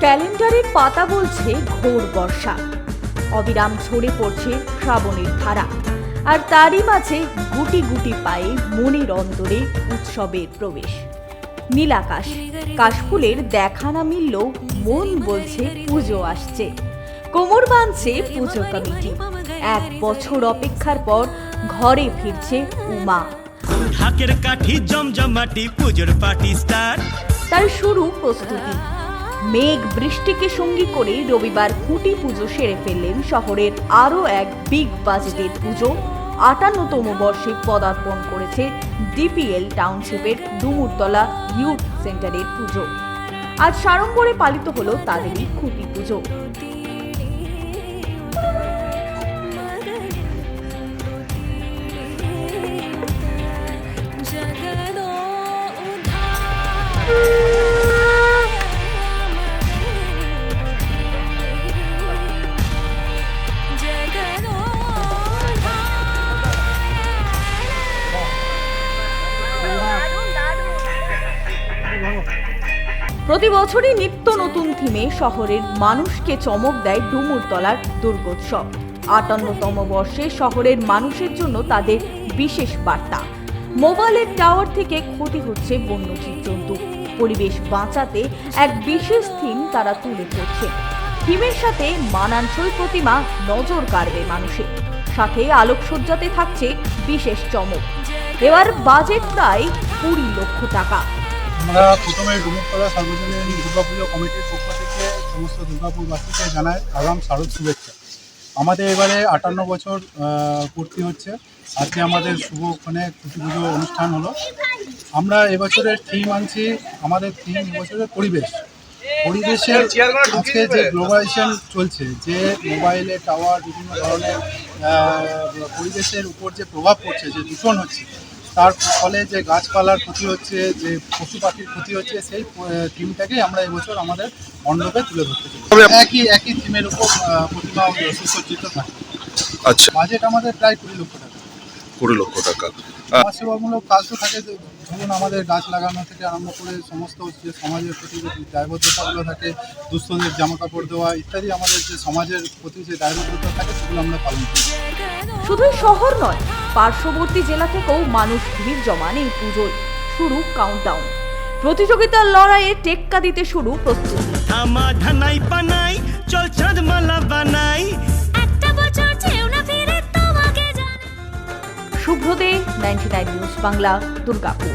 ক্যালেন্ডারের পাতা বলছে ঘোর বর্ষা। অবিরাম ঝরে পড়ছে শ্রাবণের ধারা। আর তারই মাঝে গুটি গুটি পায়ে মনের অন্তরে উৎসবের প্রবেশ। নীলাকাশ, কাশফুলের দেখা না মিললেও মন বলছে পুজো আসছে। কোমর বাঁধছে পুজো কমিটি। এক বছর অপেক্ষার পর ঘরে ফিরছে উমা। ঢাকের কাঠি জমজমাটি পুজোর পার্টি স্টার। তার শুরু প্রস্তুতি। মেঘ বৃষ্টিকে সঙ্গী করে রবিবার খুঁটি পুজো সেরে ফেললেন শহরের আরও এক বিগ বাজেটের পুজো। আটান্নতম বর্ষে পদার্পণ করেছে ডিপিএল টাউনশিপের ডুমুরতলা ইউথ সেন্টারের পুজো। আজ সাড়ম্বরে পালিত হলো তাদেরই খুঁটি পুজো। প্রতি বছরই নিত্য নতুন থিমে শহরের মানুষকে চমক দেয় ডুমুরতলার দুর্গোৎসব। আটান্নতম বর্ষে শহরের মানুষের জন্য তাদের বিশেষ বার্তা। মোবাইলের টাওয়ার থেকে ক্ষতি হচ্ছে বন্যজীব জন্তু। পরিবেশ বাঁচাতে এক বিশেষ থিম তারা তুলে ধরছে। থিমের সাথে মানানসই প্রতিমা নজর কাড়বে মানুষের। সাথে আলোকসজ্জাতে থাকছে বিশেষ চমক। এবার বাজেট প্রায় কুড়ি লক্ষ টাকা। আমরা প্রথমে ডুমুরতলা সার্বজনীন দুর্গাপুজো কমিটির পক্ষ থেকে সমস্ত দুর্গাপুরবাসীকে জানাই আগাম শারদ শুভেচ্ছা। আমাদের এবারে আটান্ন বছর পূর্তি হচ্ছে। আজকে আমাদের শুভ ওখানে খুশি পুজো অনুষ্ঠান হলো। আমরা এবছরের থিম আনছি আমাদের থিম এবছরের পরিবেশ। পরিবেশের আজকে যে গ্লোবালাইজেশন চলছে, যে মোবাইলে টাওয়ার বিভিন্ন ধরনের পরিবেশের উপর যে প্রভাব পড়ছে, যে দূষণ হচ্ছে তার ফলে যে গাছপালার ক্ষতি হচ্ছে যে পশু পাখির ক্ষতি হচ্ছে সেই থিমটাকেই আমরা এবছর আমাদের মণ্ডপে তুলে ধরতে চাই একই একই থিমের উপর প্রতিমা সুসজ্জিত থাকে। আচ্ছা। বাজেট আমাদের প্রায় কুড়ি লক্ষ টাকা। কুড়ি লক্ষ টাকা। সমাজসেবামূলক কাজ তো থাকে যে ধরুন আমাদের গাছ লাগানো থেকে আরম্ভ করে সমস্ত যে সমাজের প্রতি যে দায়বদ্ধতাগুলো থাকে দুস্থদের জামা কাপড় দেওয়া ইত্যাদি আমাদের যে সমাজের প্রতি যে দায়বদ্ধতা থাকে সেগুলো আমরা পালন করি। শুধু শহর নয় পার্শ্ববর্তী জেলা থেকেও মানুষ ভিড় জমান এই পুজোয় শুরু কাউন্টডাউন প্রতিযোগিতার লড়াইয়ে টেক্কা দিতে শুরু প্রস্তুতি। থামা ধানাই পানাই চল চাঁদ মালা বানাই। একটা বছর চেয়েও না ফিরে তোমাকে জানাই। Ninety nine news Bangla Durgapur.